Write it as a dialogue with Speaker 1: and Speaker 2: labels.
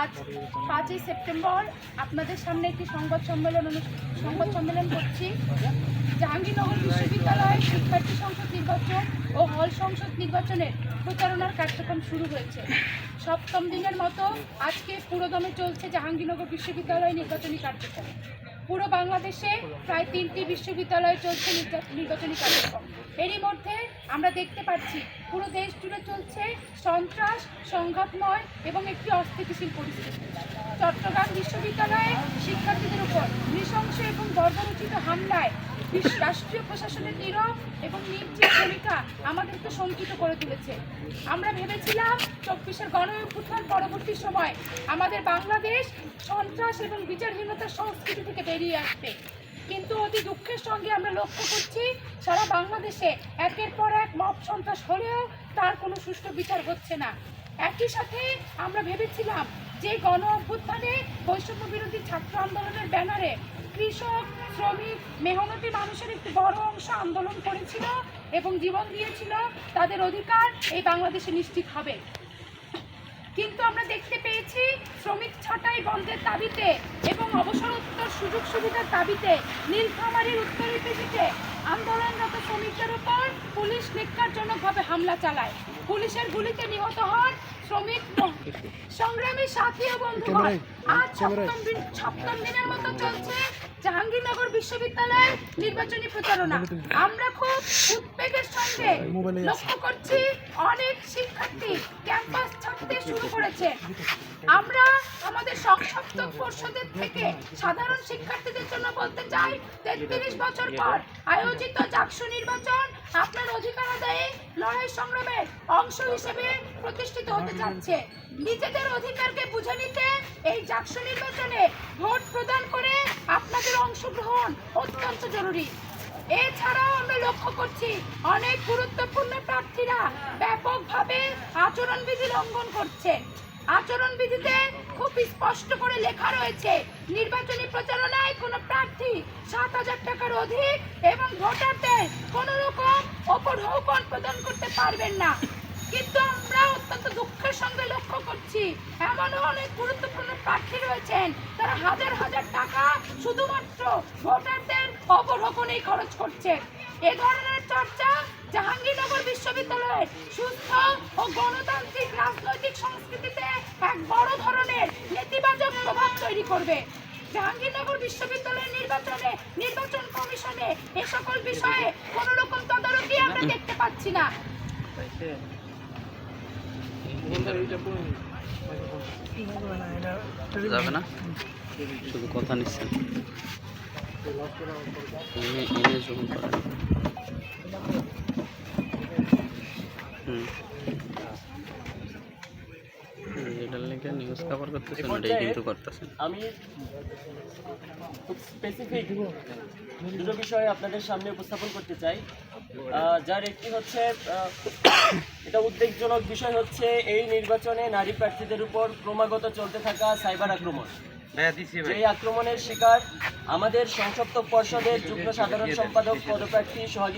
Speaker 1: আজ পাঁচই সেপ্টেম্বর আপনাদের সামনে একটি সংবাদ সম্মেলন সংবাদ সম্মেলন করছি। জাহাঙ্গীরনগর বিশ্ববিদ্যালয়ের শিক্ষার্থী সংসদ নির্বাচন ও হল সংসদ নির্বাচনের প্রচারণার কার্যক্রম শুরু হয়েছে। সপ্তম দিনের মতো আজকে পুরোদমে চলছে জাহাঙ্গীরনগর বিশ্ববিদ্যালয় নির্বাচনী কার্যক্রম। পুরো বাংলাদেশে প্রায় তিনটি বিশ্ববিদ্যালয়ে চলছে নির্বা- নির্বাচনী কার্যক্রম। এরই মধ্যে আমরা দেখতে পাচ্ছি পুরো দেশ জুড়ে চলছে সন্ত্রাস, সংঘাতময় এবং একটি অস্থিতিশীল পরিস্থিতি। চট্টগ্রাম বিশ্ববিদ্যালয়ে শিক্ষার্থীদের উপর নৃশংস এবং বর্বরোচিত হামলায় রাষ্ট্রীয় প্রশাসনের নীরব এবং নির্জীব ভূমিকা আমাদেরকে শঙ্কিত করে তুলেছে। আমরা ভেবেছিলাম চব্বিশের গণ অভ্যুত্থান পরবর্তী সময় আমাদের বাংলাদেশ সন্ত্রাস এবং বিচারহীনতার সংস্কৃতি থেকে বেরিয়ে আসবে। কিন্তু অতি দুঃখের সঙ্গে আমরা লক্ষ্য করছি, সারা বাংলাদেশে একের পর এক মব সন্ত্রাস হলেও তার কোনো সুষ্ঠু বিচার হচ্ছে না। একই সাথে আমরা ভেবেছিলাম যে গণ অভ্যুত্থানে বৈষম্য বিরোধী ছাত্র আন্দোলনের ব্যানারে কৃষক, শ্রমিক, মেহনতি মানুষের একটি বড় অংশ আন্দোলন করেছিল এবং জীবন দিয়েছিল। তাদের অধিকার এই বাংলাদেশে নিশ্চিত হবে। কিন্তু আমরা দেখতে পেয়েছি শ্রমিক ছাঁটাই বন্ধের দাবিতে এবং অবসরোত্তর সুযোগ সুবিধার দাবিতে নীলফামারীর উত্তরের কৃষিতে আন্দোলনরত শ্রমিকদের উপর পুলিশ নিকারজনকভাবে হামলা চালায়। পুলিশের গুলিতে নিহত হন শ্রমিক সংগ্রামী সাথী ও বন্ধুগণ আজ সপ্তম দিন সপ্তম দিনের মতো চলছে জাহাঙ্গীরনগর বিশ্ববিদ্যালয়ের নির্বাচনী প্রচারণা। আমরা খুব উদ্বেগের সঙ্গে লক্ষ্য করছি অনেক শিক্ষার্থী ক্যাম্পাস ছাড়তে শুরু করেছে। সংসপ্ত পর্ষদের থেকে সাধারণ শিক্ষার্থীদের জন্য বলতে চাই তেত্রিশ বছর পর আয়োজিত জাকসু নির্বাচন আপনার অধিকার আদায়ে লড়াই সংগ্রামের অংশ হিসেবে প্রতিষ্ঠিত হতে যাচ্ছে। নিজেদের অধিকারকে বুঝে নিতে এই জাকসু নির্বাচনে ভোট প্রদান করে আপনাদের অংশগ্রহণ অত্যন্ত জরুরি। এছাড়াও আমরা লক্ষ্য করছি অনেক গুরুত্বপূর্ণ প্রার্থীরা ব্যাপকভাবে আচরণবিধি লঙ্ঘন করছে। আচরণবিধিতে খুব স্পষ্ট করে লেখা রয়েছে, নির্বাচনী প্রচারণায় কোনো প্রার্থী সাত হাজার টাকার অধিক এবং ভোটারদের কোনো রকম অপঢৌকন প্রদান করতে পারবেন না। কিন্তু আমরা অত্যন্ত দুঃখের সঙ্গে লক্ষ্য করছি, এমনও অনেক গুরুত্বপূর্ণ প্রার্থী রয়েছেন, তারা হাজার হাজার টাকা শুধুমাত্র ভোটারদের অপঢোকনেই খরচ করছে। এ ধরনের চর্চা জাহাঙ্গীরনগর বিশ্ববিদ্যালয়ের সুস্থ ও গণতান্ত্রিক রাজনৈতিক সংস্কৃতিতে এক বড় ধরনের নেতিবাচক প্রভাব তৈরি করবে। জাহাঙ্গীরনগর বিশ্ববিদ্যালয়ের নির্বাচনে, নির্বাচন কমিশনে এ সকল বিষয়ে কোনো রকম তদারকি আমরা দেখতে পাচ্ছি না।
Speaker 2: হুম। লেগে নিউজ কভার করতেছেন ওটাই কিন্তু করতেছেন।
Speaker 3: আমি স্পেসিফিক দুটো বিষয় আপনাদের সামনে উপস্থাপন করতে চাই। যার একটি হচ্ছে এটা উদ্বেগজনক বিষয় হচ্ছে এই নির্বাচনে নারী প্রার্থীদের উপর ক্রমাগত চলতে থাকা সাইবার আক্রমণ। এই আক্রমণের শিকার আমাদের সংসপ্ত পর্ষদের যুগ্ম সাধারণ সম্পাদক পদপ্রার্থী সোহাগী